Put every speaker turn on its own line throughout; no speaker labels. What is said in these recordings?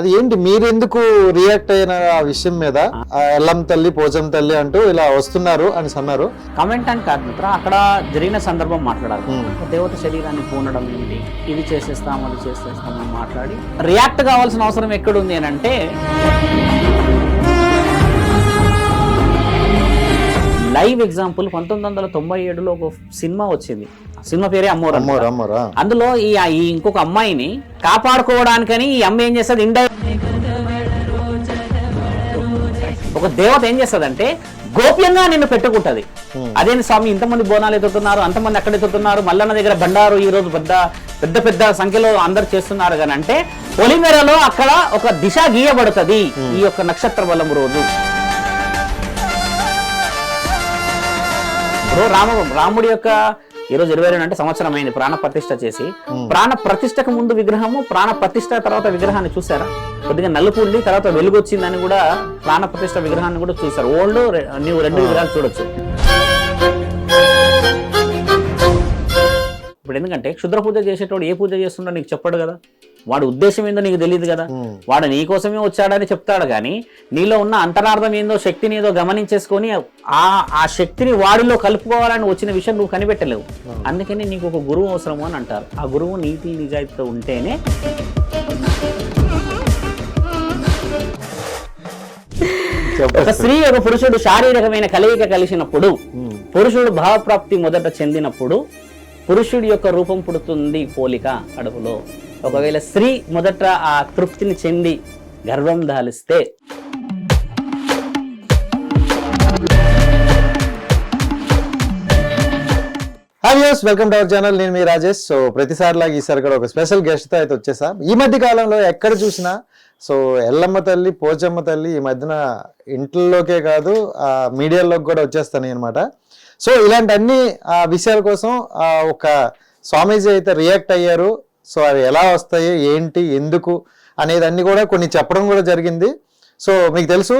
అది ఏంటి? మీరెందుకు రియాక్ట్ అయిన ఆ విషయం మీద? ఆ. ఎల్లం తల్లి పోచం తల్లి అంటూ ఇలా వస్తున్నారు అని అన్నారు
కమెంట్ అని కాదు మిత్ర అక్కడ జరిగిన సందర్భం మాట్లాడాలి. దేవత శరీరాన్ని పూనడం ఏంటి? ఇది చేసేస్తాం అది చేసేస్తాం అని మాట్లాడి రియాక్ట్ కావాల్సిన అవసరం ఎక్కడుంది అని అంటే లైవ్ ఎగ్జాంపుల్ పంతొమ్మిది వందల తొంభై ఏడులో ఒక సినిమా వచ్చింది. సినిమా పేరే అమ్మోరు.
అమ్మోరు అమ్మోరా?
అందులో ఈ ఈ ఇంకొక అమ్మాయిని కాపాడుకోవడానికని ఈ అమ్మ ఏం చేస్తుంది ఇండై ఒక దేవత ఏం చేస్తదంటే గోప్యంగా నిన్ను పెట్టుకుంటది. అదేంటి స్వామి ఇంతమంది బోనాలు ఎత్తుతున్నారు అంతమంది అక్కడ ఎత్తుతున్నారు మల్లన్న దగ్గర బండారు ఈ రోజు పెద్ద పెద్ద పెద్ద సంఖ్యలో అందరు చేస్తున్నారు కానీ అంటే పొలిమేరలో అక్కడ ఒక దిశ గీయబడుతుంది ఈ యొక్క నక్షత్ర బలం రోజు. రామ రాముడి యొక్క ఈ రోజు ఇరవై రెండు అంటే సంవత్సరం అయింది ప్రాణ ప్రతిష్ఠ చేసి. ప్రాణ ప్రతిష్టకు ముందు విగ్రహము ప్రాణ ప్రతిష్ఠ తర్వాత విగ్రహాన్ని చూసారా? కొద్దిగా నలుపు ఉండి తర్వాత వెలుగు వచ్చిందని కూడా ప్రాణ ప్రతిష్ఠ విగ్రహాన్ని కూడా చూసారు. ఓల్డ్ నీవు రెండు విగ్రహాలు చూడొచ్చు. ఇప్పుడు ఎందుకంటే క్షుద్ర పూజ చేసేటోడు ఏ పూజ చేస్తుండో నీకు చెప్పడు కదా. వాడు ఉద్దేశం ఏందో నీకు తెలియదు కదా. వాడు నీ కోసమే వచ్చాడని చెప్తాడు కానీ నీలో ఉన్న అంతరార్థం ఏందో శక్తిని ఏదో గమనించేసుకొని ఆ ఆ శక్తిని వాడిలో కలుపుకోవాలని వచ్చిన విషయం నువ్వు కనిపెట్టలేవు. అందుకని నీకు ఒక గురువు అవసరము అని అంటారు. ఆ గురువు నీతి నిజాయితీతో ఉంటేనే ఒక స్త్రీ ఒక పురుషుడు శారీరకమైన కలయిక కలిసినప్పుడు. పురుషుడు భావప్రాప్తి మొదట చెందినప్పుడు పురుషుడి యొక్క రూపం పుడుతుంది పోలిక కడుపులో ఒకవేళ స్త్రీ మొదట ఆ తృప్తిని చెంది గర్వం దాలిస్తే.
హాయ్స్ వెల్కమ్ టు అవర్ ఛానల్ నేను మీ రాజేష్. సో ప్రతిసారి లాగా ఈసారి కూడా ఒక స్పెషల్ గెస్ట్తో అయితే వచ్చేసా. ఈ మధ్య కాలంలో ఎక్కడ చూసినా సో ఎల్లమ్మ తల్లి పోచమ్మ తల్లి ఈ మధ్యన ఇంట్లోకే కాదు ఆ మీడియాలోకి కూడా వచ్చేస్తాను అనమాట సో ఇలాంటి అన్ని విషయాల కోసం ఒక స్వామీజీ అయితే రియాక్ట్ అయ్యారు. సో అవి ఎలా వస్తాయి ఏంటి ఎందుకు అనేది అన్ని కూడా కొన్ని చెప్పడం కూడా జరిగింది. సో మీకు తెలుసు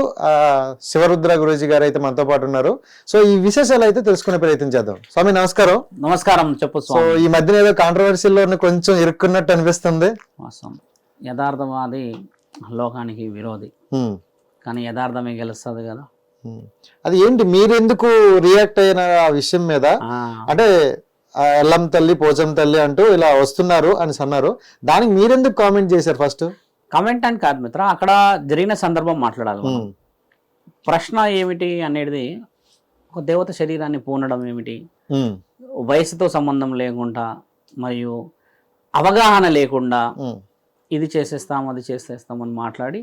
శివరుద్ర గురూజీ గారు అయితే మనతో పాటు ఉన్నారు. సో ఈ విశేషాలు అయితే తెలుసుకునే ప్రయత్నం చేద్దాం. స్వామి నమస్కారం.
నమస్కారం చెప్పు
సో ఈ మధ్యన ఏదో కాంట్రవర్సీలో కొంచెం ఇరుక్కున్నట్టు అనిపిస్తుంది.
యథార్థవాది లోకానికి విరోధి. కానీ యథార్థమే గెలుస్తుంది కదా.
అది ఏంటి? మీరెందుకు రియాక్ట్ అయిన ఆ విషయం మీద? అంటే ఎల్లం తల్లి పోచం తల్లి అంటూ ఇలా వస్తున్నారు అని అన్నారు దానికి మీరెందుకు కామెంట్ చేశారు ఫస్ట్
కమెంట్ అని కాదు మిత్ర అక్కడ జరిగిన సందర్భం మాట్లాడాలి. ప్రశ్న ఏమిటి అనేది ఒక దేవత శరీరాన్ని పూనడం ఏమిటి? వయసుతో సంబంధం లేకుండా మరియు అవగాహన లేకుండా ఇది చేసేస్తాం అది చేసేస్తాం అని మాట్లాడి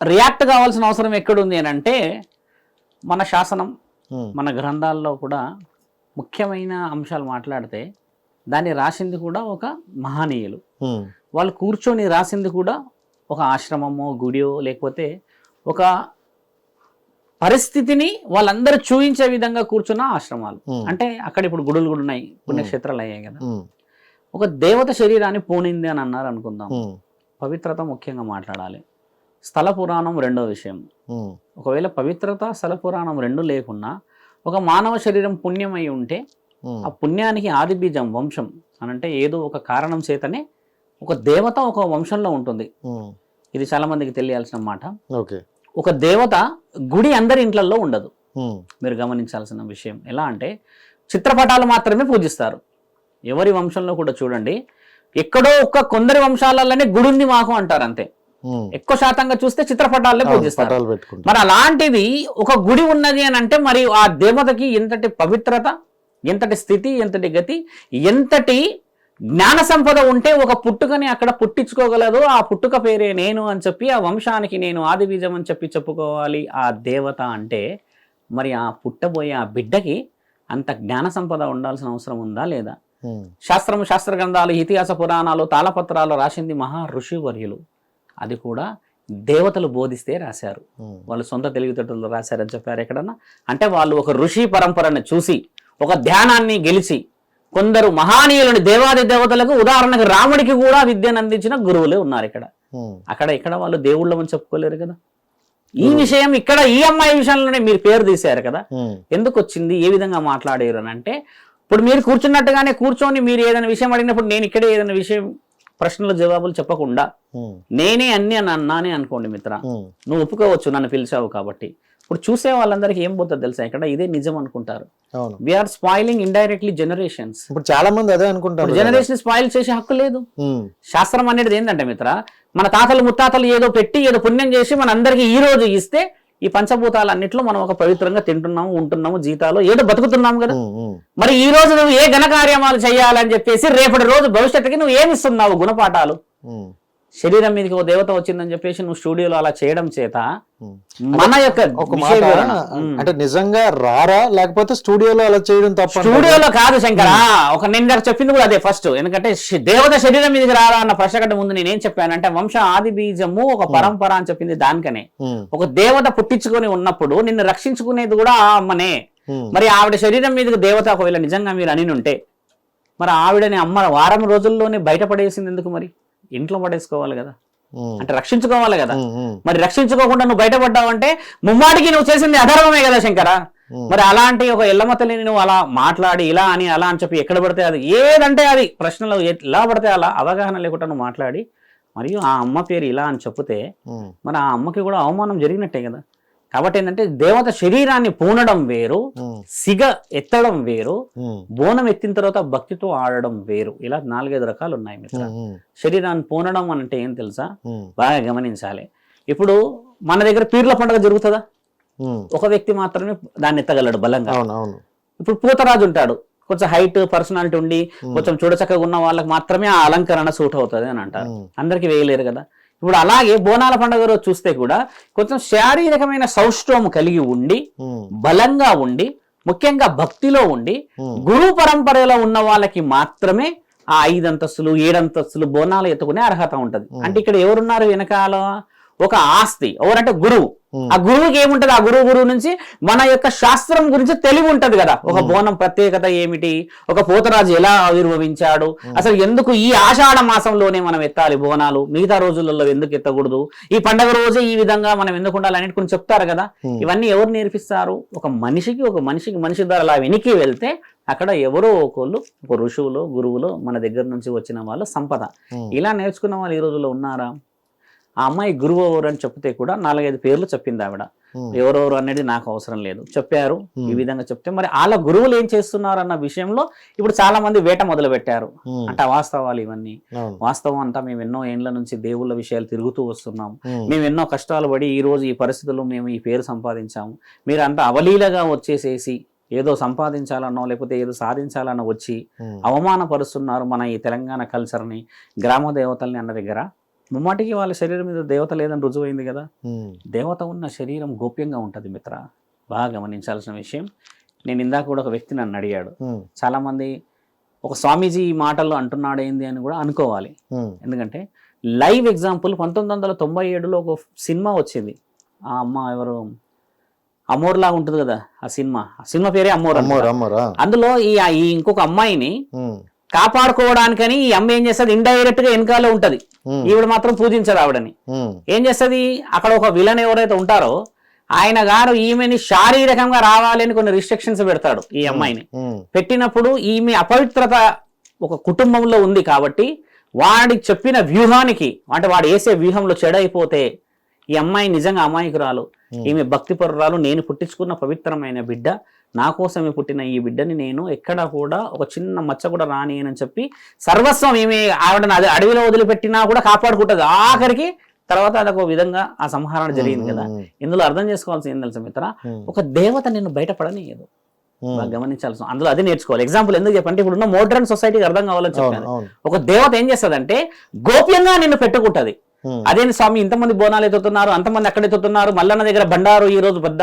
రియాక్ట్ కావాల్సిన అవసరం ఎక్కడుంది అని అంటే మన శాసనం మన గ్రంథాల్లో కూడా ముఖ్యమైన అంశాలు మాట్లాడితే దాన్ని రాసింది కూడా ఒక మహనీయులు. వాళ్ళు కూర్చొని రాసింది కూడా ఒక ఆశ్రమమో గుడియో లేకపోతే ఒక పరిస్థితిని వాళ్ళందరూ చూపించే విధంగా కూర్చున్న ఆశ్రమాలు. అంటే అక్కడ ఇప్పుడు గుడులు కూడా ఉన్నాయి పుణ్యక్షేత్రాలు అయ్యాయి కదా. ఒక దేవత శరీరాన్ని పూనింది అని అన్నారు అనుకుందాం. పవిత్రత ముఖ్యంగా మాట్లాడాలి. స్థల పురాణం రెండో విషయం. ఒకవేళ పవిత్రత స్థల పురాణం రెండు లేకున్నా ఒక మానవ శరీరం పుణ్యమై ఉంటే ఆ పుణ్యానికి ఆది బీజం వంశం అనంటే ఏదో ఒక కారణం చేతనే ఒక దేవత ఒక వంశంలో ఉంటుంది. ఇది చాలా మందికి తెలియాల్సిన మాట. ఒక దేవత గుడి అందరి ఇంట్లలో ఉండదు. మీరు గమనించాల్సిన విషయం ఎలా అంటే చిత్రపటాలు మాత్రమే పూజిస్తారు. ఎవరి వంశంలో కూడా చూడండి ఎక్కడో ఒక్క కొందరి వంశాలలోనే గుడి ఉంది మాకు అంటారు అంతే. ఎక్కువ శాతంగా చూస్తే చిత్రపటాలనే పూజిస్తారు. మరి అలాంటిది ఒక గుడి ఉన్నది అని అంటే మరి ఆ దేవతకి ఎంతటి పవిత్రత ఎంతటి స్థితి ఎంతటి గతి ఎంతటి జ్ఞాన సంపద ఉంటే ఒక పుట్టుకని అక్కడ పుట్టించుకోగలదు. ఆ పుట్టుక పేరే నేను అని చెప్పి ఆ వంశానికి నేను ఆది బీజం అని చెప్పి చెప్పుకోవాలి ఆ దేవత అంటే మరి ఆ పుట్టబోయే ఆ బిడ్డకి అంత జ్ఞాన సంపద ఉండాల్సిన అవసరం ఉందా లేదా? శాస్త్రము శాస్త్ర గ్రంథాలు ఇతిహాస పురాణాలు తాళపత్రాలు రాసింది మహా ఋషి వర్యులు. అది కూడా దేవతలు బోధిస్తే రాశారు. వాళ్ళు సొంత తెలివితేటలు రాశారని చెప్పారు ఎక్కడన్నా? అంటే వాళ్ళు ఒక ఋషి పరంపరని చూసి ఒక ధ్యానాన్ని గెలిచి కొందరు మహానీయులని దేవాది దేవతలకు ఉదాహరణకు రాముడికి కూడా విద్యను అందించిన గురువులే ఉన్నారు ఇక్కడ. అక్కడ ఇక్కడ వాళ్ళు దేవుళ్ళమని చెప్పుకోలేరు కదా? ఈ విషయం ఇక్కడ ఈ అమ్మాయి విషయంలోనే మీరు పేరు తీశారు కదా? ఎందుకు వచ్చింది? ఏ విధంగా మాట్లాడారు అని అంటే ఇప్పుడు మీరు కూర్చున్నట్టుగానే కూర్చొని మీరు ఏదైనా విషయం అడిగినప్పుడు నేను ఇక్కడే ఏదైనా విషయం ప్రశ్నల జవాబులు చెప్పకుండా నేనే అన్ని అని అన్నానే అనుకోండి మిత్ర. నువ్వు ఒప్పుకోవచ్చు నన్ను పిలిచావు కాబట్టి. ఇప్పుడు చూసే వాళ్ళందరికీ ఏం పోతుంది తెలుసా? ఇక్కడ ఇదే నిజం అనుకుంటారు. వీఆర్ స్పాయిలింగ్ ఇండైరెక్ట్లీ జనరేషన్స్
ఇప్పుడు చాలా మంది అదే అనుకుంటారు.
జనరేషన్ స్పాయిల్ చేసే హక్కు లేదు. శాస్త్రం అనేది ఏంటంటే మిత్ర మన తాతలు ముత్తాతలు ఏదో పెట్టి ఏదో పుణ్యం చేసి మన అందరికి ఈ రోజు ఇస్తే ఈ పంచభూతాలు అన్నిట్లో మనం ఒక పవిత్రంగా తింటున్నాము ఉంటున్నాము జీతాలు ఏదో బతుకుతున్నాము కదా. మరి ఈ రోజు నువ్వు ఏ ఘనకార్యమాలు చేయాలని చెప్పేసి రేపటి రోజు భవిష్యత్తుకి నువ్వు ఏమి ఇస్తున్నావు గుణపాఠాలు శరీరం మీదకి ఓ దేవత వచ్చిందని చెప్పేసి నువ్వు స్టూడియోలో అలా చేయడం చేత. మన యొక్క
ఒక మాట. అంటే నిజంగా రారా లేకపోతే స్టూడియోలో అలా చేయడం తప్ప
స్టూడియోలో కాదు శంకర. ఒక నేను ఇందాక చెప్పింది కూడా అదే ఫస్ట్ ఎందుకంటే దేవత శరీరం మీదకి రారా అన్న ప్రశ్న కంటే ముందు నేనేం చెప్పానంటే వంశ ఆది బీజము ఒక పరంపర అని చెప్పింది దానికనే. ఒక దేవత పుట్టించుకొని ఉన్నప్పుడు నిన్ను రక్షించుకునేది కూడా ఆ అమ్మనే. మరి ఆవిడ శరీరం మీదకి దేవత ఒకవేళ నిజంగా మీరు అని ఉంటే మరి ఆవిడని అమ్మ వారం రోజుల్లోనే బయట పడేసింది ఎందుకు మరి? ఇంట్లో పడేసుకోవాలి కదా. అంటే రక్షించుకోవాలి కదా. మరి రక్షించుకోకుండా నువ్వు బయటపడ్డావంటే ముమ్మాటికి నువ్వు చేసింది అధర్మమే కదా శంకర. మరి అలాంటి ఒక ఎల్లమ్మ తల్లిని నువ్వు అలా మాట్లాడి ఇలా అని అలా అని చెప్పి ఎక్కడ పడితే అది ఏదంటే అది ప్రశ్నలు ఎలా పడితే అలా అవగాహన లేకుండా నువ్వు మాట్లాడి మరియు ఆ అమ్మ పేరు ఇలా అని చెప్తే మరి ఆ అమ్మకి కూడా అవమానం జరిగినట్టే కదా. కాబట్టి ఏంటంటే దేవత శరీరాన్ని పూనడం వేరు సిగ ఎత్తడం వేరు బోనం ఎత్తిన తర్వాత భక్తితో ఆడడం వేరు. ఇలా నాలుగైదు రకాలు ఉన్నాయి మిత్ర. శరీరాన్ని పూనడం అంటే ఏం తెలుసా? బాగా గమనించాలి. ఇప్పుడు మన దగ్గర పీర్ల పండుగ జరుగుతుందా. ఒక వ్యక్తి మాత్రమే దాన్ని ఎత్తగలడు బలంగా. ఇప్పుడు పూతరాజు ఉంటాడు. కొంచెం హైట్ పర్సనాలిటీ ఉండి కొంచెం చూడచక్కగా ఉన్న వాళ్ళకి మాత్రమే ఆ అలంకరణ సూట్ అవుతుంది అని అంటారు. అందరికి వేయలేరు కదా? ఇప్పుడు అలాగే బోనాల పండుగ రోజు చూస్తే కూడా కొంచెం శారీరకమైన సౌష్ఠవము కలిగి ఉండి బలంగా ఉండి ముఖ్యంగా భక్తిలో ఉండి గురు పరంపరలో ఉన్న వాళ్ళకి మాత్రమే ఆ ఐదు అంతస్తులు ఏడంతస్తులు బోనాలు ఎత్తుకునే అర్హత ఉంటది. అంటే ఇక్కడ ఎవరున్నారు వెనకాల? ఒక ఆస్తి ఎవరంటే గురువు. ఆ గురువుకి ఏముంటది? ఆ గురువు గురువు నుంచి మన యొక్క శాస్త్రం గురించి తెలివి ఉంటది కదా. ఒక బోనం ప్రత్యేకత ఏమిటి? ఒక పోతరాజు ఎలా ఆవిర్భవించాడు? అసలు ఎందుకు ఈ ఆషాఢ మాసంలోనే మనం ఎత్తాలి బోనాలు? మిగతా రోజులలో ఎందుకు ఎత్తకూడదు? ఈ పండగ రోజే ఈ విధంగా మనం ఎందుకు ఉండాలి అనేది కొన్ని చెప్తారు కదా. ఇవన్నీ ఎవరు నేర్పిస్తారు? ఒక మనిషికి ఒక మనిషికి మనిషి ద్వారా అలా వెనక్కి వెళ్తే అక్కడ ఎవరో ఒకళ్ళు ఒక ఋషువులు గురువులు మన దగ్గర నుంచి వచ్చిన వాళ్ళు సంపద. ఇలా నేర్చుకున్న వాళ్ళు ఈ రోజుల్లో ఉన్నారా? ఆ అమ్మాయి గురువు ఎవరు అని చెప్తే కూడా నాలుగైదు పేర్లు చెప్పింది ఆవిడ. ఎవరెవరు అనేది నాకు అవసరం లేదు. చెప్పారు ఈ. విధంగా చెప్తే మరి వాళ్ళ గురువులు ఏం చేస్తున్నారు అన్న విషయంలో ఇప్పుడు చాలా మంది వేట మొదలు పెట్టారు. అంటే వాస్తవాలు ఇవన్నీ. వాస్తవం అంతా మేము ఎన్నో ఏండ్ల నుంచి దేవుళ్ళ విషయాలు తిరుగుతూ వస్తున్నాం. మేము ఎన్నో కష్టాలు పడి ఈ రోజు ఈ పరిస్థితుల్లో మేము ఈ పేరు సంపాదించాము. మీరు అంత అవలీలగా వచ్చేసేసి ఏదో సంపాదించాలనో లేకపోతే ఏదో సాధించాలనో వచ్చి అవమానపరుస్తున్నారు మన ఈ తెలంగాణ కల్చర్ని గ్రామ దేవతల్ని అన్న దగ్గర. ముమ్మాటికి వాళ్ళ శరీరం మీద దేవత లేదని రుజువైంది కదా. దేవత ఉన్న శరీరం గోప్యంగా ఉంటుంది మిత్ర. బాగా గమనించాల్సిన విషయం. నేను ఇందాక కూడా ఒక వ్యక్తి నన్ను అడిగాడు.
ఉమ్,
చాలామంది ఒక స్వామీజీ ఈ మాటలు అంటున్నాడు ఏంది అని కూడా అనుకోవాలి. ఎందుకంటే లైవ్ ఎగ్జాంపుల్ పంతొమ్మిది వందల తొంభై ఏడులో ఒక సినిమా వచ్చింది. ఆ అమ్మ ఎవరు? అమోర్ లాగా ఉంటుంది కదా ఆ సినిమా. ఆ సినిమా పేరే అమ్మోర్
అమ్మోరు
అన్నమాట.
అమ్మోరా
అందులో ఈ ఇంకొక అమ్మాయిని కాపాడుకోవడానికని ఈ అమ్మ ఏం చేస్తుంది? ఇండైరెక్ట్గా వెనకాలే ఉంటది. ఈవిడ మాత్రం పూజించదు ఆవిడని. ఏం చేస్తుంది? అక్కడ ఒక విలన్ ఎవరైతే ఉంటారో ఆయన గారు ఈమెని శారీరకంగా రావాలి అని కొన్ని రిస్ట్రిక్షన్స్ పెడతాడు ఈ అమ్మాయిని. పెట్టినప్పుడు ఈమె అపవిత్రత ఒక కుటుంబంలో ఉంది కాబట్టి వాడి చెప్పిన వ్యూహానికి అంటే వాడు వేసే వ్యూహంలో చెడైపోతే ఈ అమ్మాయి నిజంగా అమాయకురాలు. ఈమె భక్తి పరురాలు నేను పుట్టించుకున్న పవిత్రమైన బిడ్డ. నా కోసమే పుట్టిన ఈ బిడ్డని నేను ఎక్కడా కూడా ఒక చిన్న మచ్చ కూడా రాని అని చెప్పి సర్వస్వం ఏమి ఆవిడని అది అడవిలో వదిలిపెట్టినా కూడా కాపాడుకుంటుంది. ఆఖరికి తర్వాత అదొక విధంగా ఆ సంహారణ జరిగింది కదా. ఇందులో అర్థం చేసుకోవాల్సింది ఏం తెలుసా మిత్ర ఒక దేవత నిన్ను బయటపడనియదు. బాగా గమనించాల్సిన అందులో అదే నేర్చుకోవాలి. ఎగ్జాంపుల్ ఎందుకు చెప్పంటే ఇప్పుడున్న మోడర్న్ సొసైటీకి అర్థం కావాలని చెప్పాను. ఒక దేవత ఏం చేస్తదంటే గోప్యంగా నిన్ను పెట్టుకుంటది. అదేంటి స్వామి ఇంతమంది బోనాలు ఎత్తుతున్నారు అంతమంది అక్కడ ఎత్తుతున్నారు మల్లన్న దగ్గర బండారు ఈ రోజు పెద్ద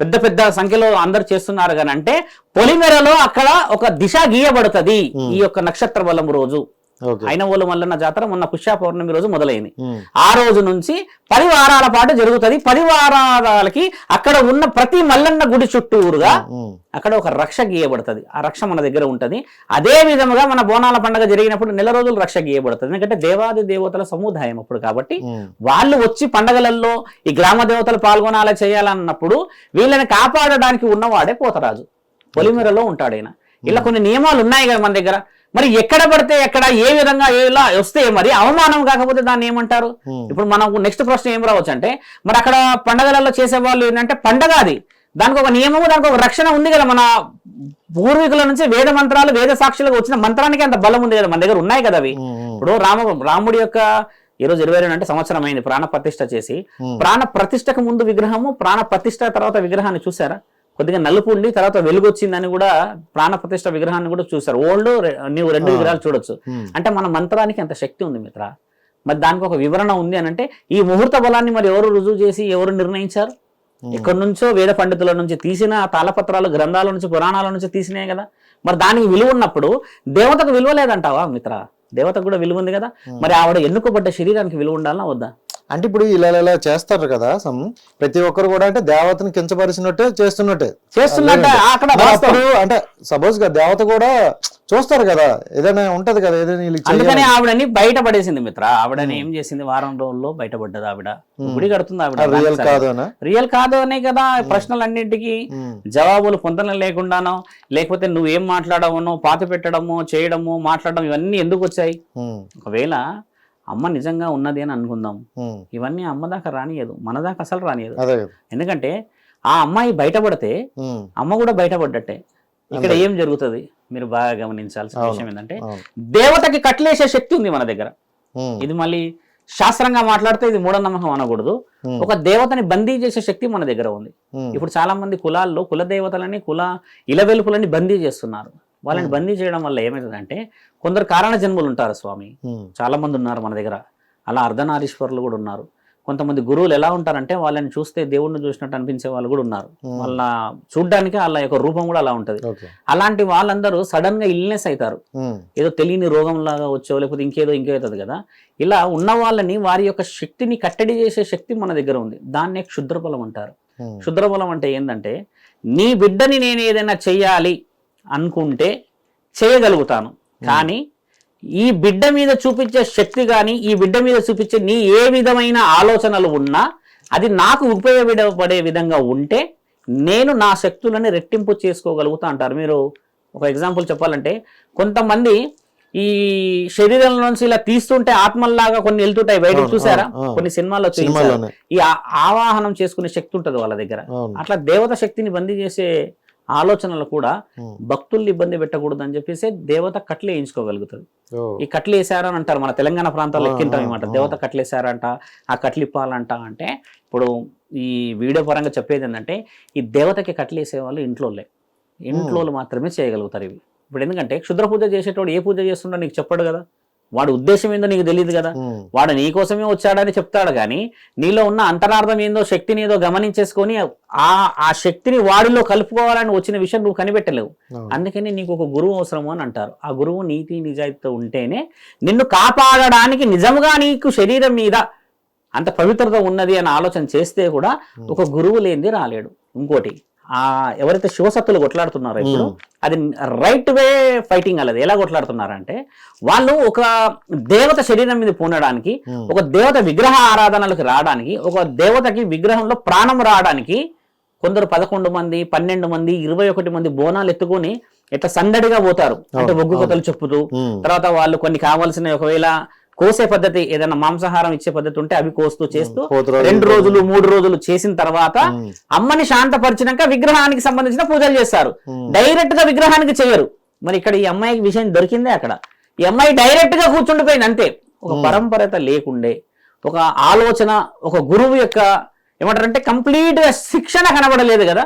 పెద్ద పెద్ద సంఖ్యలో అందరు చేస్తున్నారు కానీ అంటే పొలిమేరలో అక్కడ ఒక దిశ గీయబడుతుంది
Hmm.
ఈ యొక్క నక్షత్ర బలం రోజు
ఓకే.
అయినవోలు మల్లన్న జాతర మొన్న పుష్య పౌర్ణమి రోజు మొదలైంది. ఆ రోజు నుంచి పది వారాల పాటు జరుగుతుంది. పది వారాలకి అక్కడ ఉన్న ప్రతి మల్లన్న గుడి చుట్టూరుగా అక్కడ ఒక రక్ష గీయబడుతుంది. ఆ రక్ష మన దగ్గర ఉంటది. అదే విధముగా మన బోనాల పండుగ జరిగినప్పుడు నెల రోజులు రక్ష గీయబడుతుంది. ఎందుకంటే దేవాది దేవతల సముదాయం అప్పుడు కాబట్టి వాళ్ళు వచ్చి పండగలలో ఈ గ్రామ దేవతలు పాల్గొనాలా చేయాలన్నప్పుడు వీళ్ళని కాపాడడానికి ఉన్నవాడే పోతరాజు. పొలిమేరలో ఉంటాడు ఆయన ఇలా కొన్ని నియమాలు ఉన్నాయి కదా మన దగ్గర. మరి ఎక్కడ పడితే ఎక్కడ ఏ విధంగా ఎలా వస్తే మరి అవమానం కాకపోతే దాన్ని ఏమంటారు? ఇప్పుడు మనకు నెక్స్ట్ ప్రశ్న ఏం రావచ్చు అంటే మరి అక్కడ పండగలలో చేసే వాళ్ళు ఏంటంటే పండగ అది. దానికి ఒక నియమము దానికి ఒక రక్షణ ఉంది కదా మన పూర్వీకుల నుంచి వేద మంత్రాలు వేద సాక్షులుగా వచ్చిన మంత్రానికి అంత బలం ఉంది కదా మన దగ్గర ఉన్నాయి కదా అవి. ఇప్పుడు రామ రాముడి యొక్క ఈ రోజు ఇరవై రెండు అంటే సంవత్సరం అయింది ప్రాణ ప్రతిష్ఠ చేసి. ప్రాణ ప్రతిష్టకు ముందు విగ్రహము ప్రాణ ప్రతిష్ఠ తర్వాత విగ్రహాన్ని చూసారా కొద్దిగా నలుపు ఉండి తర్వాత వెలుగు వచ్చిందని కూడా ప్రాణ ప్రతిష్ఠ విగ్రహాన్ని కూడా చూసారు ఓల్డ్ నీవు రెండు. విగ్రహాలు చూడొచ్చు. అంటే మన మంత్రానికి అంత శక్తి ఉంది మిత్ర? మరి దానికి ఒక వివరణ ఉంది అని అంటే ఈ ముహూర్త బలాన్ని మరి ఎవరు రుజువు చేసి ఎవరు నిర్ణయించారు. ఎక్కడి నుంచో వేద పండితుల నుంచి తీసిన తాళపత్రాలు గ్రంథాల నుంచి పురాణాల నుంచి తీసినాయి కదా? మరి దానికి విలువ ఉన్నప్పుడు దేవతకు విలువ లేదంటావా మిత్ర? దేవతకు కూడా విలువ ఉంది కదా. మరి ఆవిడ ఎన్నుకోబడ్డ శరీరానికి విలువ ఉండాలా వద్దా?
అంటే ఇప్పుడు ఇలా ఇలా చేస్తారు కదా సమ్ ప్రతి ఒక్కరు కూడా అంటే దేవతని కించపరిచినట్టే చేస్తున్నట్టే.
చేస్తున్నట్ట అక్కడ.
అప్పుడు అంటే సపోజ్గా దేవత కూడా చూస్తారు కదా ఏదైనా ఉంటది కదా ఏదైనా
అందుకని. ఆవిడని బయట పడేసింది మిత్ర. ఆవిడని ఏం చేసింది? వారం రోజుల్లో బయటపడ్డది ఆవిడ. గుడి కడుతుంది ఆవిడ
రియల్ కాదు
రియల్ కాదు అనే కదా ప్రశ్నలన్నింటికి. జవాబులు పొందడం లేకుండానో లేకపోతే నువ్వేం మాట్లాడవనో పాత పెట్టడమో చేయడమో మాట్లాడడం ఇవన్నీ ఎందుకు వచ్చాయి? ఒకవేళ అమ్మ నిజంగా ఉన్నది అని అనుకుందాం. ఇవన్నీ అమ్మ దాకా రానియదు మన దాకా అసలు రానియదు. ఎందుకంటే ఆ అమ్మాయి బయటపడితే అమ్మ కూడా బయటపడ్డట్టే. ఇక్కడ. ఏం జరుగుతుంది? మీరు బాగా గమనించాల్సిన. విషయం ఏంటంటే దేవతకి కట్లేసే శక్తి ఉంది మన దగ్గర. ఇది మళ్ళీ శాస్త్రంగా మాట్లాడితే ఇది మూఢనమ్మకం అనకూడదు. ఒక దేవతని బందీ చేసే శక్తి మన దగ్గర ఉంది. ఇప్పుడు చాలా మంది కులాల్లో కుల దేవతలని కుల ఇలవెలుపులని బందీ చేస్తున్నారు. వాళ్ళని. బందీ చేయడం వల్ల ఏమవుతుందంటే కొందరు కారణ జన్మలు ఉంటారు స్వామి. చాలా మంది ఉన్నారు మన దగ్గర. అలా అర్ధనారీశ్వరులు కూడా ఉన్నారు. కొంతమంది గురువులు ఎలా ఉంటారంటే వాళ్ళని చూస్తే దేవుణ్ణి చూసినట్టు అనిపించే వాళ్ళు కూడా ఉన్నారు. వాళ్ళ చూడ్డానికి వాళ్ళ యొక్క రూపం కూడా అలా ఉంటది. అలాంటి వాళ్ళందరూ సడన్గా ఇల్నెస్ అవుతారు ఏదో తెలియని రోగం లాగా వచ్చో లేకపోతే ఇంకేదో ఇంకో అవుతుంది కదా. ఇలా ఉన్న వాళ్ళని వారి యొక్క శక్తిని కట్టడి చేసే శక్తి మన దగ్గర ఉంది. దాన్నే క్షుద్రబలం అంటారు. క్షుద్రబలం అంటే ఏంటంటే నీ బిడ్డని నేను ఏదైనా చెయ్యాలి అనుకుంటే చేయగలుగుతాను. కానీ ఈ బిడ్డ మీద చూపించే శక్తి కానీ ఈ బిడ్డ మీద చూపించే నీ ఏ విధమైన ఆలోచనలు ఉన్నా అది నాకు ఉపయోగపడే విధంగా ఉంటే నేను నా శక్తులని రెట్టింపు చేసుకోగలుగుతా అంటారు. మీరు ఒక ఎగ్జాంపుల్ చెప్పాలంటే కొంతమంది ఈ శరీరం నుంచి ఇలా తీస్తుంటే ఆత్మల్లాగా కొన్ని వెళ్తుంటాయి. బయటకు చూసారా. కొన్ని సినిమాల్లో చూసారు? ఈ ఆవాహనం చేసుకునే శక్తి ఉంటుంది వాళ్ళ దగ్గర. అట్లా దేవత శక్తిని బందీ చేసే ఆలోచనలు కూడా భక్తుల్ని ఇబ్బంది పెట్టకూడదు అని చెప్పేసి దేవత కట్లు వేయించుకోగలుగుతుంది ఈ కట్లు వేసారా అని అంటారు మన తెలంగాణ ప్రాంతాల్లో ఎక్కింటాం అనమాట. దేవత కట్లు వేసారంట ఆ కట్లు ఇప్పాలంట అంటే ఇప్పుడు ఈ వీడియో పరంగా చెప్పేది ఏంటంటే ఈ దేవతకి కట్లు వేసే వాళ్ళు ఇంట్లోలే ఇంట్లో మాత్రమే చేయగలుగుతారు ఇవి. ఇప్పుడు ఎందుకంటే క్షుద్ర పూజ చేసేటోడు ఏ పూజ చేస్తుండో నీకు చెప్పడు కదా. వాడు ఉద్దేశం ఏందో నీకు తెలియదు కదా. వాడు నీ కోసమే వచ్చాడని చెప్తాడు కానీ నీలో ఉన్న అంతరార్థం ఏందో శక్తిని ఏదో గమనించేసుకొని ఆ ఆ శక్తిని వాడిలో కలుపుకోవాలని వచ్చిన విషయం నువ్వు కనిపెట్టలేవు. అందుకని నీకు ఒక గురువు అవసరము అని అంటారు. ఆ గురువు నీతి నిజాయితీతో ఉంటేనే నిన్ను కాపాడడానికి నిజంగా నీకు శరీరం మీద అంత పవిత్రత ఉన్నది అని ఆలోచన చేస్తే కూడా ఒక గురువు లేనిది రాలేడు. ఇంకోటి ఆ ఎవరైతే శివసత్తులు కొట్లాడుతున్నారో ఇప్పుడు అది రైట్ వే ఫైటింగ్ అలది ఎలా కొట్లాడుతున్నారంటే వాళ్ళు ఒక దేవత శరీరం మీద పూనడానికి ఒక దేవత విగ్రహ ఆరాధనలకు రావడానికి ఒక దేవతకి విగ్రహంలో ప్రాణం రావడానికి కొందరు పదకొండు మంది పన్నెండు మంది ఇరవై ఒకటి మంది బోనాలు ఎత్తుకొని ఇట్లా సందడిగా పోతారు. అంటే ఒగ్గు కథలు చెప్పుతూ తర్వాత వాళ్ళు కొన్ని కావాల్సిన ఒకవేళ కోసే పద్ధతి ఏదైనా మాంసాహారం ఇచ్చే పద్ధతి ఉంటే అవి కోస్తూ చేస్తూ రెండు రోజులు. మూడు రోజులు చేసిన తర్వాత అమ్మని శాంతపరిచినాక విగ్రహానికి సంబంధించిన పూజలు చేస్తారు. డైరెక్ట్గా విగ్రహానికి చేయరు. మరి ఇక్కడ ఈ అమ్మాయికి విషయం దొరికిందే అక్కడ. ఈ అమ్మాయి డైరెక్ట్గా కూర్చుండిపోయింది అంతే. ఒక. పరంపరత లేకుండే ఒక ఆలోచన ఒక గురువు యొక్క ఏమంటారంటే కంప్లీట్గా శిక్షణ కనబడలేదు కదా.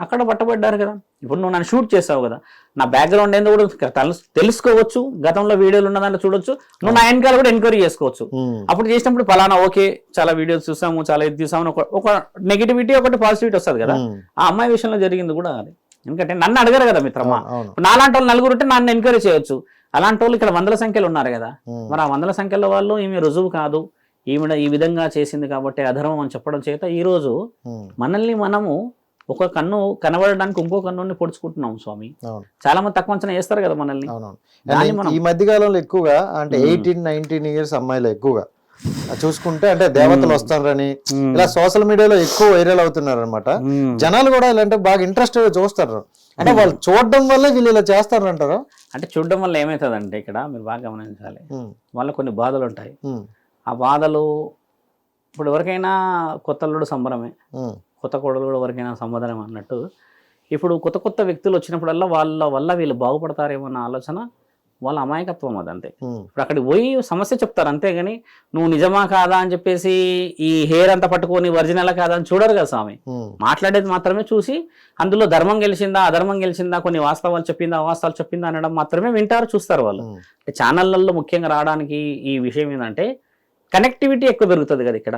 అక్కడ పట్టబడ్డారు కదా. ఇప్పుడు నువ్వు నన్ను షూట్ చేసావు కదా. నా బ్యాక్గ్రౌండ్ ఏందో కూడా తెలుసు- తెలుసుకోవచ్చు. గతంలో వీడియోలు ఉన్న దాంట్లో చూడొచ్చు. నువ్వు నా వెనకాల కూడా ఎంక్వైరీ చేసుకోవచ్చు. అప్పుడు చేసినప్పుడు ఫలానా ఓకే చాలా వీడియోస్ చూసాము చాలా ఇది చూసాము ఒక నెగిటివిటీ ఒకటి పాజిటివిటీ వస్తుంది కదా. ఆ అమ్మాయి విషయంలో జరిగింది కూడా అది. ఎందుకంటే నన్ను అడగరు కదా మిత్రమా. నాలాంటి వాళ్ళు నలుగురు ఉంటే నన్ను ఎంకరేజ్ చేయొచ్చు. అలాంటి వాళ్ళు ఇక్కడ వందల సంఖ్యలో ఉన్నారు కదా. మరి ఆ వందల సంఖ్యలో వాళ్ళు ఈమె రుజువు కాదు. ఈమె ఈ విధంగా చేసింది కాబట్టి అధర్మం అని చెప్పడం చేత ఈ రోజు
ఉమ్,
మనల్ని మనము ఒక కన్ను కనబడడానికి ఇంకో కన్నుని పొడుచుకుంటున్నాం స్వామి. చాలా మంది తక్కువ అంచనా వేస్తారు కదా మనల్ని.
ఈ మధ్య కాలంలో ఎక్కువగా అంటే. ఎయిటీన్ నైన్టీన్ ఇయర్స్ అమ్మాయిలు ఎక్కువగా. చూసుకుంటే అంటే దేవతలు వస్తారని. ఇలా సోషల్ మీడియాలో ఎక్కువ వైరల్ అవుతున్నారు అనమాట. జనాలు కూడా ఇలాంటి బాగా ఇంట్రెస్ట్ చూస్తారు. అంటే వాళ్ళు చూడడం వల్ల వీళ్ళు ఇలా చేస్తారు అంటారా
అంటే చూడడం వల్ల ఏమవుతుందంటే ఇక్కడ మీరు బాగా గమనించాలి. వాళ్ళ కొన్ని బాధలు ఉంటాయి ఆ బాధలు ఇప్పుడు ఎవరికైనా కొత్త అల్లుడు సంబరమే. కొత్త కోడలు కూడా ఎవరికైనా సంబరం అన్నట్టు. ఇప్పుడు కొత్త కొత్త వ్యక్తులు వచ్చినప్పుడల్లా వాళ్ళ వల్ల వీళ్ళు బాగుపడతారేమో అన్న ఆలోచన వాళ్ళ అమాయకత్వం అదంతే.
ఉమ్,
ఇప్పుడు అక్కడికి పోయి సమస్య చెప్తారు అంతేగాని నువ్వు నిజమా కాదా అని చెప్పేసి ఈ హెయిర్ అంతా పట్టుకొని ఒరిజినల్ కాదా అని చూడరు కదా స్వామి. మాట్లాడేది మాత్రమే చూసి అందులో ధర్మం గెలిచిందా అధర్మం గెలిచిందా కొన్ని వాస్తవాలు చెప్పిందా అవాస్తవాలు చెప్పిందా అనడం మాత్రమే వింటారు చూస్తారు వాళ్ళు. ఛానళ్ళల్లో ముఖ్యంగా రావడానికి ఈ విషయం ఏంటంటే కనెక్టివిటీ ఎక్కువ పెరుగుతుంది కదా ఇక్కడ.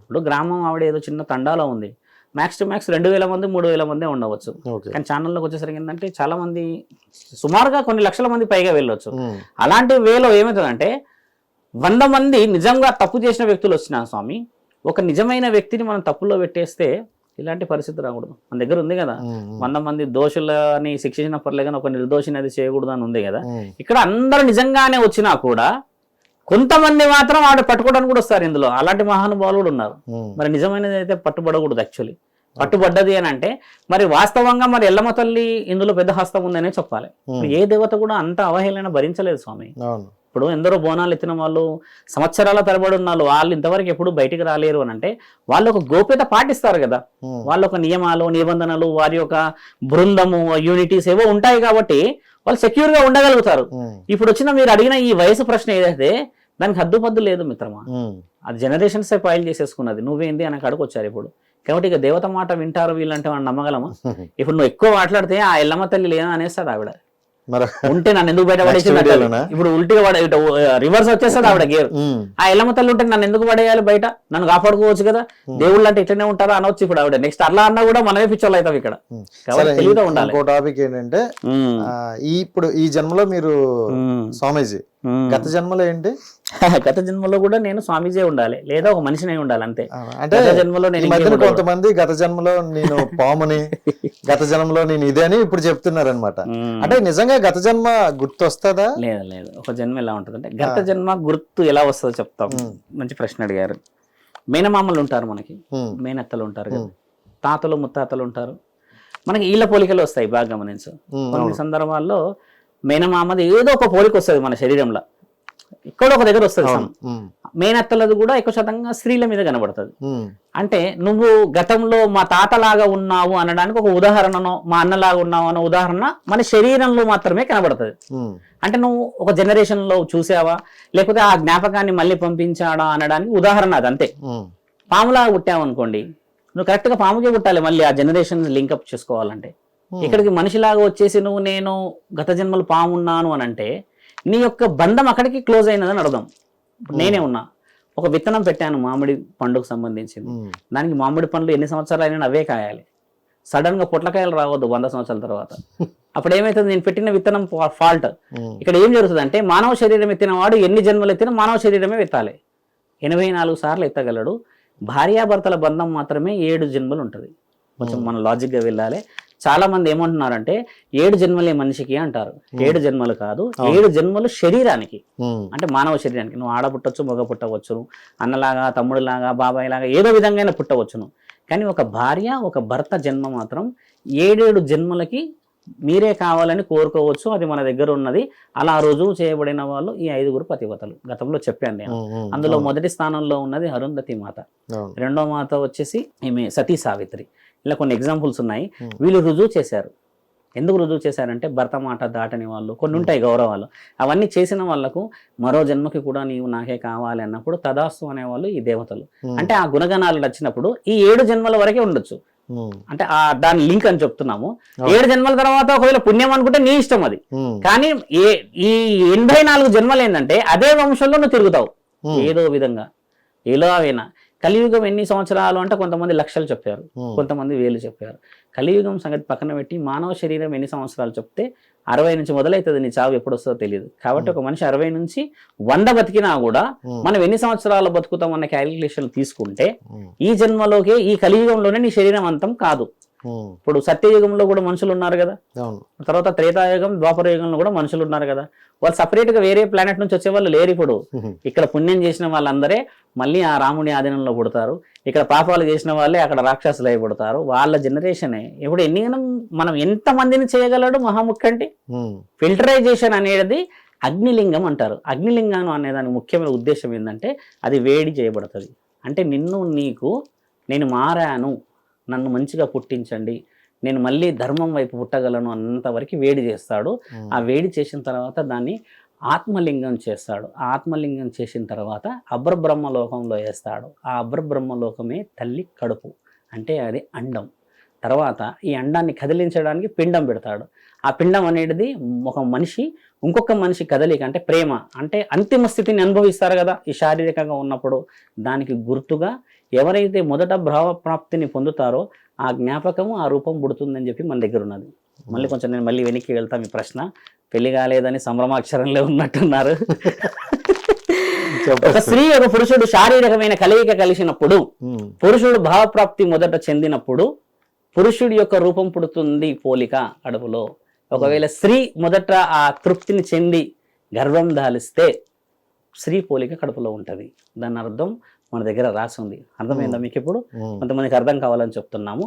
ఇప్పుడు గ్రామం ఆవిడ ఏదో చిన్న తండాలో ఉంది. మ్యాక్స్ టు మ్యాక్స్ రెండు వేల మంది మూడు వేల మంది ఉండవచ్చు. కానీ ఛానల్లోకి వచ్చేసరికి ఏంటంటే చాలా మంది సుమారుగా కొన్ని లక్షల మంది పైగా వెళ్ళొచ్చు. అలాంటి వేలో ఏమవుతుందంటే వంద మంది నిజంగా తప్పు చేసిన వ్యక్తులు వచ్చినా స్వామి ఒక నిజమైన వ్యక్తిని మనం తప్పులో పెట్టేస్తే ఇలాంటి పరిస్థితి రాకూడదు. మన దగ్గర ఉంది కదా. వంద మంది దోషులని శిక్షించిన పర్లే కానీ ఒక నిర్దోషిని అది చేయకూడదు అని ఉంది కదా. ఇక్కడ అందరూ నిజంగానే వచ్చినా కూడా కొంతమంది మాత్రం ఆవిడ పట్టుకోవడానికి కూడా వస్తారు ఇందులో. అలాంటి మహానుభావులు కూడా ఉన్నారు మరి నిజమైనది అయితే పట్టుబడకూడదు యాక్చువల్లీ పట్టుబడ్డది అని అంటే మరి వాస్తవంగా మరి ఎల్లమ్మ తల్లి ఇందులో పెద్ద హస్తం ఉందనే చెప్పాలి. ఏ దేవత కూడా అంత అవహేళన భరించలేదు స్వామి. ఇప్పుడు ఎందరో బోనాలు ఎత్తిన వాళ్ళు సంవత్సరాల తరబడి ఉన్న వాళ్ళు వాళ్ళు ఇంతవరకు ఎప్పుడు బయటికి రాలేరు అని అంటే వాళ్ళు ఒక గోప్యత పాటిస్తారు కదా. వాళ్ళ ఒక నియమాలు నిబంధనలు వారి యొక్క బృందము యూనిటీస్ ఏవో ఉంటాయి కాబట్టి వాళ్ళు సెక్యూర్గా ఉండగలుగుతారు. ఇప్పుడు వచ్చిన మీరు అడిగిన ఈ వయసు ప్రశ్న ఏదైతే దానికి హద్దుపద్దు లేదు మిత్రమా? అది జనరేషన్స్ పైల్ చేసేసుకున్నది. నువ్వేంది అని అక్కడికి వచ్చారు ఇప్పుడు. కాబట్టి ఇక దేవత మాట వింటారు వీళ్ళంటే మనం నమ్మగలమా? ఇప్పుడు నువ్వు ఎక్కువ మాట్లాడితే ఆ ఎల్లమ్మ తల్లి లేదా అనేస్తుంది ఆవిడ.
మరి
ఉంటే నన్ను ఎందుకు బయట పడేసింది.
లోనా?
ఇప్పుడు ఉల్టిగా పడే రివర్స్ వచ్చేస్తుంది ఆవిడ గేర్ ఆ ఎల్లమ్మ తల్లి ఉంటే నన్ను ఎందుకు పడేయాలి బయట? నన్ను కాపాడుకోవచ్చు కదా? దేవుళ్ళు అంటే ఇట్లనే ఉంటారా అనొచ్చు ఇప్పుడు ఆవిడ. నెక్స్ట్ అట్లా అన్నా కూడా మనమే పిచ్చోళ్ళు అవుతాం ఇక్కడ. తెలివిగా ఉండాలి
ఇంకో టాపిక్ ఏంటంటే ఈ ఇప్పుడు ఈ జన్మలో మీరు స్వామీజీ. గత జన్మలో ఏంటి?
గత జన్మలో కూడా నేను స్వామీజీ ఉండాలి. లేదా ఒక మనిషిని ఉండాలి అంతే.
అంటే
జన్మలో నేను.
కొంతమంది గత జన్మలో నేను పాముని గత జన్మలో నేను ఇదే అని ఇప్పుడు చెప్తున్నారు అనమాట. అంటే నిజంగా గత జన్మ గుర్తొస్తుందా?
లేదు లేదు. ఒక జన్మ ఎలా ఉంటుంది అంటే గత జన్మ గుర్తు ఎలా వస్తుందో చెప్తాం. మంచి ప్రశ్న అడిగారు. మేనమామలు ఉంటారు మనకి. మేనత్తలు ఉంటారు కదా. తాతలు ముత్తాతలు ఉంటారు. మనకి ఈళ్ళ పోలికలు వస్తాయి బాగా గమనించు. కొన్ని సందర్భాల్లో మేనమామది ఏదో ఒక పోలిక వస్తుంది మన శరీరంలో. ఇక్కడ ఒక దగ్గర వస్తుంది మేనత్తలది కూడా ఎక్కువ శాతంగా స్త్రీల మీద కనబడుతుంది. అంటే నువ్వు గతంలో మా తాతలాగా ఉన్నావు అనడానికి ఒక ఉదాహరణనో మా అన్నలాగా ఉన్నావు అన్న ఉదాహరణ మన శరీరంలో మాత్రమే కనబడుతుంది. అంటే నువ్వు ఒక జనరేషన్లో చూసావా? లేకపోతే ఆ జ్ఞాపకాన్ని మళ్ళీ పంపించాడా అనడానికి ఉదాహరణ అది అంతే. పాములాగా పుట్టావు అనుకోండి నువ్వు కరెక్ట్గా పాముకే పుట్టాలి మళ్ళీ ఆ జనరేషన్ లింకప్ చేసుకోవాలంటే. ఇక్కడికి మనిషిలాగా వచ్చేసి నువ్వు నేను గత జన్మలు పామున్నాను అని అంటే నీ యొక్క బంధం అక్కడికి క్లోజ్ అయినదని అర్థం. నేనే ఉన్నా. ఒక విత్తనం పెట్టాను మామిడి పండుగకు సంబంధించింది. దానికి మామిడి పండ్లు ఎన్ని సంవత్సరాలు అయినా అవే కాయాలి. సడన్గా పొట్లకాయలు రావద్దు వంద సంవత్సరాల తర్వాత. అప్పుడు ఏమైతుంది? నేను పెట్టిన విత్తనం ఫాల్ట్ ఇక్కడ ఏం జరుగుతుంది అంటే మానవ శరీరం ఎత్తిన వాడు ఎన్ని జన్మలు ఎత్తినా మానవ శరీరమే ఎత్తాలి. ఎనభై నాలుగు సార్లు ఎత్తగలడు. భార్యాభర్తల బంధం మాత్రమే ఏడు జన్మలు ఉంటుంది. కొంచెం మనం లాజిక్గా వెళ్ళాలి. చాలా మంది ఏమంటున్నారంటే ఏడు జన్మలే మనిషికి అంటారు. ఏడు జన్మలు కాదు ఏడు జన్మలు శరీరానికి. అంటే మానవ శరీరానికి. నువ్వు ఆడ పుట్టొచ్చు మగ పుట్టవచ్చును. అన్నలాగా తమ్ముడిలాగా బాబాయ్ లాగా ఏదో విధంగా పుట్టవచ్చును. కానీ ఒక భార్య ఒక భర్త జన్మ మాత్రం ఏడేడు జన్మలకి మీరే కావాలని కోరుకోవచ్చు అది మన దగ్గర ఉన్నది. అలా రుజువు చేయబడిన వాళ్ళు ఈ ఐదుగురు పతివతలు గతంలో చెప్పాను నేను. అందులో మొదటి స్థానంలో ఉన్నది అరుంధతి మాత. రెండో మాత వచ్చేసి ఈమె సతీ సావిత్రి. ఇలా కొన్ని ఎగ్జాంపుల్స్ ఉన్నాయి.
Hmm.
వీళ్ళు రుజువు చేశారు. ఎందుకు రుజువు చేశారంటే భర్త మాట దాటని వాళ్ళు కొన్ని ఉంటాయి గౌరవాలు. అవన్నీ చేసిన వాళ్ళకు మరో జన్మకి కూడా నీవు నాకే కావాలి అన్నప్పుడు తదాస్తు అనేవాళ్ళు ఈ దేవతలు.
ఉమ్,
అంటే ఆ గుణగణాలు నచ్చినప్పుడు ఈ ఏడు జన్మల వరకే ఉండొచ్చు.
ఉమ్,
అంటే ఆ దాని లింక్ అని చెప్తున్నాము. ఏడు జన్మల తర్వాత ఒకవేళ పుణ్యం అనుకుంటే నీ ఇష్టం అది. కానీ ఏ ఈ ఎనభై నాలుగు జన్మలు ఏంటంటే అదే వంశంలో నువ్వు తిరుగుతావు.
Hmm.
ఏదో విధంగా అయినా కలియుగం ఎన్ని సంవత్సరాలు అంటే కొంతమంది లక్షలు చెప్పారు కొంతమంది వేలు చెప్పారు. కలియుగం సంగతి పక్కన పెట్టి మానవ శరీరం ఎన్ని సంవత్సరాలు చెప్తే అరవై నుంచి మొదలవుతుంది నీ చావు ఎప్పుడు వస్తుందో తెలియదు కాబట్టి ఒక మనిషి అరవై నుంచి వంద బతికినా కూడా మనం ఎన్ని సంవత్సరాలు బతుకుతాం అన్న క్యాలిక్యులేషన్ తీసుకుంటే ఈ జన్మలోకే ఈ కలియుగంలోనే నీ శరీరం అంతం కాదు. ఇప్పుడు సత్యయుగంలో కూడా మనుషులు ఉన్నారు కదా. తర్వాత త్రేతాయుగం ద్వాపర యుగంలో కూడా మనుషులు ఉన్నారు కదా. వాళ్ళు separate గా వేరే ప్లానెట్ నుంచి వచ్చే వాళ్ళు లేరు ఇప్పుడు. ఇక్కడ పుణ్యం చేసిన వాళ్ళందరే మళ్ళీ ఆ రాముని ఆధీనంలో పుడతారు. ఇక్కడ పాపాలు చేసిన వాళ్ళే అక్కడ రాక్షసులు అయి పుడతారు. వాళ్ళ జనరేషనే ఇప్పుడు ఎన్ని మనం ఎంత మందిని చేయగలడు మహాముఖంటి
ఉమ్,
ఫిల్టరైజేషన్ అనేది అగ్నిలింగం అంటారు. అగ్నిలింగం అనే దాని ముఖ్యమైన ఉద్దేశం ఏంటంటే అది వేడి చేయబడుతుంది. అంటే నిన్ను నీకు నేను మారాను. నన్ను మంచిగా పుట్టించండి. నేను మళ్ళీ ధర్మం వైపు పుట్టగలను అన్నంతవరకు వేడి చేస్తాడు. ఆ వేడి చేసిన తర్వాత దాన్ని ఆత్మలింగం చేస్తాడు. ఆ ఆత్మలింగం చేసిన తర్వాత అబ్రబ్రహ్మ లోకంలో వేస్తాడు. ఆ అబ్రబ్రహ్మ లోకమే తల్లి కడుపు. అంటే అది అండం. తర్వాత ఈ అండాన్ని కదిలించడానికి పిండం పెడతాడు. ఆ పిండం అనేది ఒక మనిషి ఇంకొక మనిషి కదలిక అంటే ప్రేమ. అంటే అంతిమ స్థితిని అనుభవిస్తారు కదా ఈ శారీరకంగా ఉన్నప్పుడు. దానికి గుర్తుగా ఎవరైతే మొదట భావ ప్రాప్తిని పొందుతారో ఆ జ్ఞాపకము ఆ రూపం పుడుతుందని చెప్పి మన దగ్గర ఉన్నది. మళ్ళీ కొంచెం నేను మళ్ళీ వెనక్కి వెళ్తా మీ ప్రశ్న. పెళ్ళి కాలేదని సంభ్రమాక్షరంలో ఉన్నట్టున్నారు. ఒక స్త్రీ ఒక పురుషుడు శారీరకమైన కలయిక కలిసినప్పుడు పురుషుడు భావప్రాప్తి మొదట చెందినప్పుడు పురుషుడి యొక్క రూపం పుడుతుంది పోలిక అడుపులో. ఒకవేళ స్త్రీ మొదట ఆ తృప్తిని చెంది గర్వం దాలిస్తే స్త్రీ పోలిక కడుపులో ఉంటది. దాని అర్థం మన దగ్గర రాసి ఉంది. అర్థమైందా మీకు ఇప్పుడు కొంతమందికి అర్థం కావాలని చెప్తున్నాము.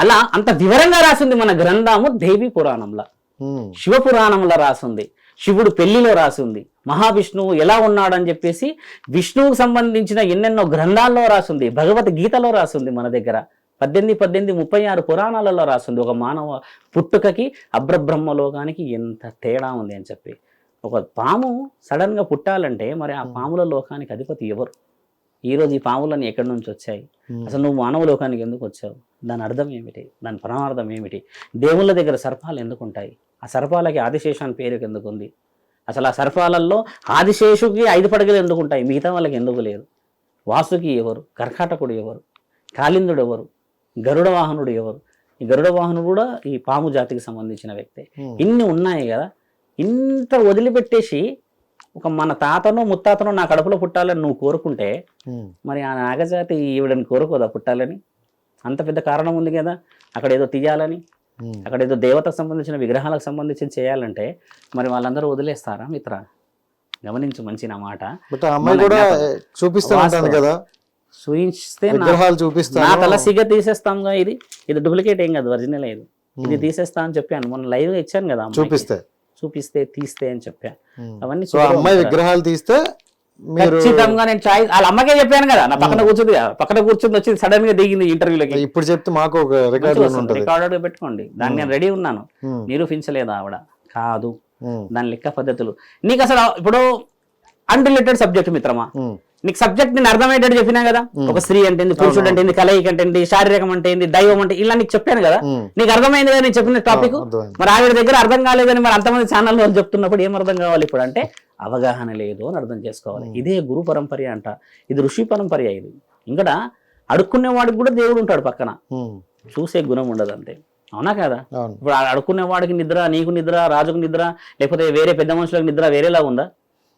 అలా అంత వివరంగా రాసింది మన గ్రంథము దేవి పురాణంలో.
ఉమ్,
శివపురాణంలో రాసింది శివుడు పెళ్ళిలో రాసింది మహావిష్ణువు ఎలా ఉన్నాడని చెప్పేసి విష్ణువుకు సంబంధించిన ఎన్నెన్నో గ్రంథాల్లో రాసింది భగవద్గీతలో రాసింది మన దగ్గర. పద్దెనిమిది పద్దెనిమిది ముప్పై ఆరు పురాణాలలో రాసింది ఒక మానవ పుట్టుకకి అబ్రబ్రహ్మ లోకానికి ఎంత తేడా ఉంది అని చెప్పి. ఒక పాము సడన్గా పుట్టాలంటే మరి ఆ పాముల లోకానికి అధిపతి ఎవరు? ఈరోజు ఈ పాములన్నీ ఎక్కడి నుంచి వచ్చాయి? అసలు నువ్వు మానవ లోకానికి ఎందుకు వచ్చావు? దాని అర్థం ఏమిటి? దాని పరమార్థం ఏమిటి? దేవుళ్ళ దగ్గర సర్పాలు ఎందుకు ఉంటాయి? ఆ సర్పాలకి ఆదిశేషాన్ని పేరుకి ఎందుకు ఉంది? అసలు ఆ సర్పాలల్లో ఆదిశేషుకి ఐదు పడగలు ఎందుకు ఉంటాయి? మిగతా వాళ్ళకి ఎందుకు లేదు? వాసుకి ఎవరు? కర్కాటకుడు ఎవరు? కాళిందుడు ఎవరు? గరుడ వాహనుడు ఎవరు? ఈ గరుడ వాహనుడు కూడా ఈ పాము జాతికి సంబంధించిన వ్యక్తే. ఇన్ని ఉన్నాయి కదా? ఇంత వదిలిపెట్టేసి ఒక మన తాతనో ముత్తాతనో నా కడుపులో పుట్టాలని నువ్వు కోరుకుంటే మరి ఆ నాగజాతి ఈవిడని కోరుకోదా పుట్టాలని? అంత పెద్ద కారణం ఉంది కదా. అక్కడ ఏదో తీయాలని అక్కడ ఏదో దేవతకు సంబంధించిన విగ్రహాలకు సంబంధించి చేయాలంటే మరి వాళ్ళందరూ వదిలేస్తారా మిత్ర? గమనించు మంచి నా మాట.
చూపిస్తాను. కదా.
చూయిస్తే నా తల సిగ తీసేస్తాంగా ఇది. ఇది డూప్లికేట్ ఏం కాదు ఒరిజినల్ ఇది. ఇది తీసేస్తా అని చెప్పాను. మొన్న లైవ్గా ఇచ్చాను కదా.
చూపిస్తే.
చూపిస్తే తీస్తే అని చెప్పాను. అవన్నీ
అమ్మాయి? విగ్రహాలు తీస్తే
ఖచ్చితంగా నేను చాయిస్ వాళ్ళ అమ్మకే చెప్పాను కదా నా పక్కన కూర్చుంది పక్కన కూర్చుంది వచ్చి సడన్గా దిగింది ఇంటర్వ్యూలకి
ఇప్పుడు చెప్తే మాకు ఒక రికార్డు ఉంటుంది.
రికార్డెడ్ పెట్టుకోండి. దాన్ని నేను రెడీ ఉన్నాను. నిరూపించలేదు ఆవిడ. కాదు. దాని లెక్క పద్ధతులు. నీకు అసలు ఇప్పుడు అన్రిలేటెడ్ సబ్జెక్ట్ మిత్రమా? నీకు సబ్జెక్ట్ నేను అర్థమయ్యేటట్టు చెప్పినా కదా? ఒక స్త్రీ అంటే ఏంది పురుషుడు అంటే ఏంది కలయిక అంటే ఏంది శారీరకం అంటే ఏంది దైవం అంటే ఇలా నీకు చెప్పాను కదా. నీకు అర్థమైంది కదా నేను చెప్పిన టాపిక్. మరి ఆవిడ దగ్గర అర్థం కాలేదని మరి అంతమంది ఛానల్ వాళ్ళు చెప్తున్నప్పుడు ఏం అర్థం కావాలి ఇప్పుడు అంటే అవగాహన లేదు అని అర్థం చేసుకోవాలి. ఇదే గురు పరంపర అంట. ఇది ఋషి పరంపర ఇది. ఇంకా అడుక్కునే వాడికి కూడా దేవుడు ఉంటాడు పక్కన. చూసే గుణం ఉండదు అంతే అవునా కదా? ఇప్పుడు అడుక్కునే వాడికి నిద్ర నీకు నిద్ర రాజుకు నిద్ర లేకపోతే వేరే పెద్ద మనుషులకు నిద్ర వేరేలా ఉందా?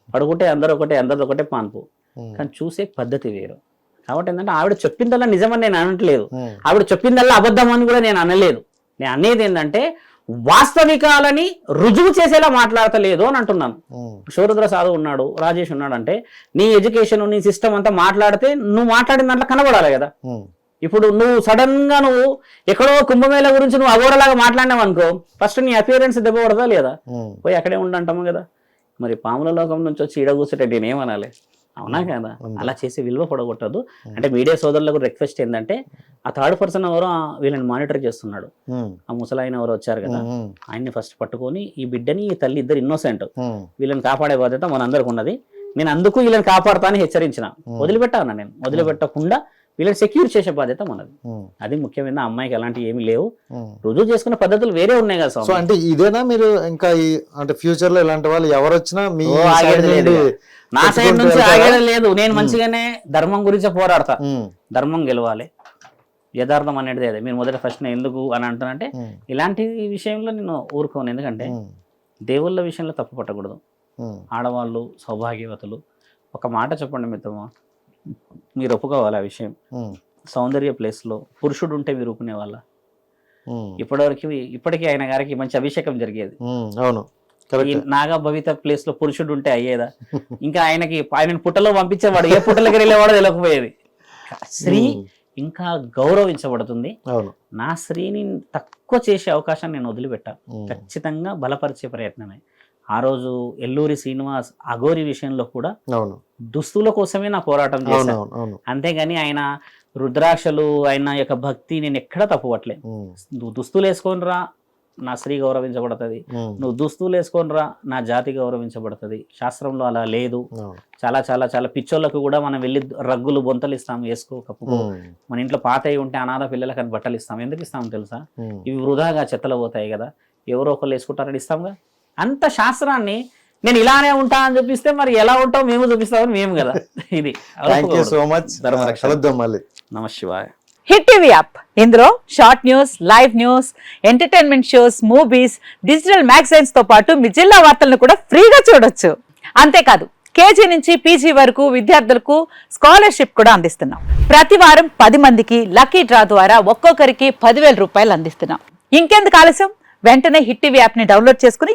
పడుకుంటే అందరూ ఒకటే అందరిది ఒకటే పాన్పు. కానీ చూసే పద్ధతి వేరు. కాబట్టి ఏంటంటే ఆవిడ చెప్పిందల్లా నిజమని నేను అనట్లేదు.
ఉమ్,
ఆవిడ చెప్పిందల్లా అబద్ధం అని కూడా నేను అనలేదు. నేను అనేది ఏంటంటే వాస్తవికాలని రుజువు చేసేలా మాట్లాడతలేదు అని అంటున్నాను.
ఉమ్,
శౌరుద్ర సాధు ఉన్నాడు రాజేష్ ఉన్నాడు అంటే నీ ఎడ్యుకేషన్ నీ సిస్టమ్ అంతా మాట్లాడితే నువ్వు మాట్లాడిన దాంట్లో కనబడాలి కదా. ఇప్పుడు నువ్వు సడన్గా నువ్వు ఎక్కడో కుంభమేళ గురించి నువ్వు అఘోరలాగా మాట్లాడినావు అనుకో ఫస్ట్ నీ అపియరెన్స్ దెబ్బ పడదా లేదా? పోయి అక్కడే ఉండంటాము కదా? మరి పాముల లోకం నుంచి వచ్చి ఈడ కూర్చుంటే నేను ఏమనాలి అవునా కదా? అలా చేసి విలువ పడగొట్టదు. అంటే మీడియా సోదరులకు రిక్వెస్ట్ ఏంటంటే ఆ థర్డ్ పర్సన్ ఎవరో వీళ్ళని మానిటర్ చేస్తున్నాడు. ఆ ముసలాయన ఎవరో వచ్చారు కదా? ఆయన్ని ఫస్ట్ పట్టుకొని ఈ బిడ్డని ఈ తల్లి ఇద్దరు ఇన్నోసెంట్ వీళ్ళని కాపాడే బాధ్యత మనందరికి ఉన్నది నేను అందుకు వీళ్ళని కాపాడుతా అని హెచ్చరించిన వదిలిపెట్టాను నేను? వదిలిపెట్టకుండా వీళ్ళని సెక్యూర్ చేసే బాధ్యత మనది. అది ముఖ్యమైన అమ్మాయికి అలాంటివి ఏమీ లేవు. రుజువు చేసుకునే పద్ధతులు వేరే ఉన్నాయి కదా
సో అంటే ఇదేనా మీరు ఇంకా ఈ అంటే ఫ్యూచర్లో ఇలాంటి వాళ్ళు ఎవరు వచ్చినా మీ
లేదు. నా సైడ్ నుంచి? ఆగేది లేదు. నేను మంచిగానే ధర్మం గురించి పోరాడతా. ధర్మం గెలవాలి. యథార్థం అనేది అదే. మీరు మొదట ఫస్ట్ ఎందుకు అని అంటానంటే ఇలాంటి విషయంలో నేను ఊరుకోను. ఎందుకంటే దేవుళ్ళ విషయంలో తప్పు పట్టకూడదు. ఆడవాళ్ళు సౌభాగ్యవతులు. ఒక మాట చెప్పండి మిత్రమా? మీరు ఒప్పుకోవాలి ఆ విషయం. సౌందర్య ప్లేస్లో పురుషుడు ఉంటే మీరు ఒప్పుకునే వాళ్ళ ఇప్పటివరకు ఇప్పటికీ ఆయన గారికి మంచి అభిషేకం జరిగేది.
అవును.
ఈ నాగా భవిత ప్లేస్లో పురుషుడు ఉంటే అయ్యేదా? ఇంకా ఆయనకి ఆయన పుట్టలో పంపించేవాడు ఏ పుట్టలకి వెళ్ళేవాడో తెలియకపోయేది స్త్రీ ఇంకా గౌరవించబడుతుంది. నా స్త్రీని తక్కువ చేసే అవకాశం నేను వదిలిపెట్టాను ఖచ్చితంగా బలపరిచే ప్రయత్నమే. ఆ రోజు ఎల్లూరి శ్రీనివాస్ అఘోరి విషయంలో కూడా
అవును.
దుస్తుల కోసమే నా పోరాటం చేశాను అంతేగాని ఆయన రుద్రాక్షలు ఆయన యొక్క భక్తి నేను ఎక్కడ తప్పుపట్టలే.
ఉమ్,
నువ్వు దుస్తులు వేసుకొని రా నా స్త్రీ గౌరవించబడుతుంది. నువ్వు దుస్తులు వేసుకొని రా నా జాతి గౌరవించబడుతుంది. శాస్త్రంలో అలా లేదు. చాలా చాలా చాలా పిచ్చోళ్ళకు కూడా మనం వెళ్ళి రగ్గులు బొంతలు ఇస్తాం వేసుకో కప్పుకో. మన ఇంట్లో పాత అయి ఉంటే అనాథ పిల్లలకు బట్టలు ఇస్తాం ఎందుకు ఇస్తాం తెలుసా? ఇవి వృధాగా చెత్తలో పోతాయి కదా. ఎవరో ఒకళ్ళు వేసుకుంటారని ఇస్తాంగా అంత శాస్త్రాన్ని నేను ఇలానే ఉంటా అని చూపిస్తే మరి ఎలా ఉంటావు మేము చూపిస్తామని మేము కదా. ఇది.
Thank you so much. కలుద్దాం మళ్ళీ.
Hit TV app. ఇందులో short news live news entertainment shows movies digital మ్యాగజైన్స్తో పాటు మీ జిల్లా వార్తలను కూడా ఫ్రీగా చూడొచ్చు. అంతేకాదు కేజీ నుంచి పీజీ వరకు విద్యార్థులకు స్కాలర్షిప్ కూడా అందిస్తున్నాం. ప్రతి వారం పది మందికి లక్కీ డ్రా ద్వారా ఒక్కొక్కరికి పదివేల రూపాయలు అందిస్తున్నాం. ఇంకెందుకు ఆలస్యం? వెంటనే హిట్ టీవీ యాప్ని డౌన్లోడ్ చేసుకుని